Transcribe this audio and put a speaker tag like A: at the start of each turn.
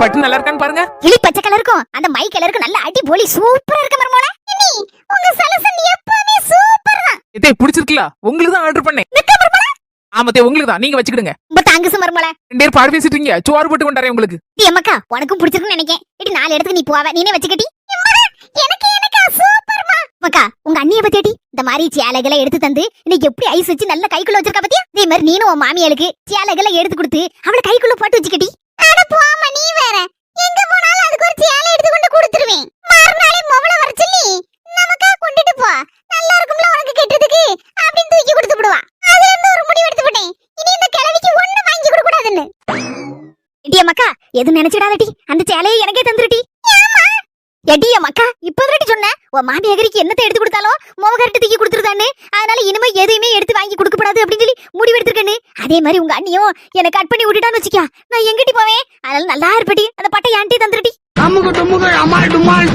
A: பட்டு நல்லா இருக்கான்னு பாருங்க.
B: கிளி பச்சை கலருக்கும் அந்த மை கலருக்கும் நல்ல அடி போலி சூப்பரா இருக்க மருமோல நீ உங்க சலசன் எப்பவுமே சூப்பர் தான்.
A: டேய் பிடிச்சிருக்குல உங்களுக்கு தான் ஆர்டர் பண்ணேன். ஆமா தே உங்களுக்கு தான். நீங்க வச்சுக்கிடுங்க.
B: ரொம்ப தேங்க்ஸ் மருமோல
A: ரெண்டு பேர் பாடு பேசிட்டு இருக்கீங்க. சோறு போட்டு கொண்டாரேன் உங்களுக்கு.
B: டி அம்மாக்கா உனக்கும் பிடிச்சிருக்குன்னு நினைக்கேன். இடி நாலு இடத்துக்கு நீ போவ. நீனே வச்சுக்கட்டி எனக்கு எனக்கு சூப்பர்மா மக்கா உங்க அண்ணிய பத்தியடி இந்த மாதிரி சேலைகளை எடுத்து தந்து இன்னைக்கு எப்படி ஐஸ் வச்சு நல்ல கைக்குள்ள வச்சிருக்கா பத்தியா? இதே மாதிரி நீனும் உன் மாமியாளுக்கு சேலைகளை எடுத்து கொடுத்து அவளை கைக்குள்ள போட்டு வச்சுக்கட்டி தூக்கி கொடுத்து விடுவா. அதுல இருந்து ஒரு முடிவு எடுத்து விட்டேன் இனி இந்த கிழவிக்கு ஒண்ணு வாங்கி கொடுக்க கூடாதுன்னு. எடி அம்மாக்கா எது நினைச்சிடாதடி. அந்த சேலையை எனக்கே தந்துருடி. எடி அம்மாக்கா இப்பதாட்டி சொன்னேன் உன் மாமி அகரிக்கு என்னத்தை எடுத்து கொடுத்தாலும் மோகரட்டு தூக்கி கொடுத்துருதான்னு. அதனால இனிமே எதையுமே எடுத்து வாங்கி கொடுக்கப்படாது அப்படின்னு சொல்லி முடிவு எடுத்திருக்கேன்னு. அதே மாதிரி உங்க அண்ணியும் என்னை கட் பண்ணி விட்டுட்டான்னு வச்சுக்கா. நான் எங்கிட்டி போவேன்? அதனால நல்லா இருப்படி. அந்த பட்டை ஏன்ட்டி தந்துருடி.
C: அமுகு டுமுகு அமால் டுமால்.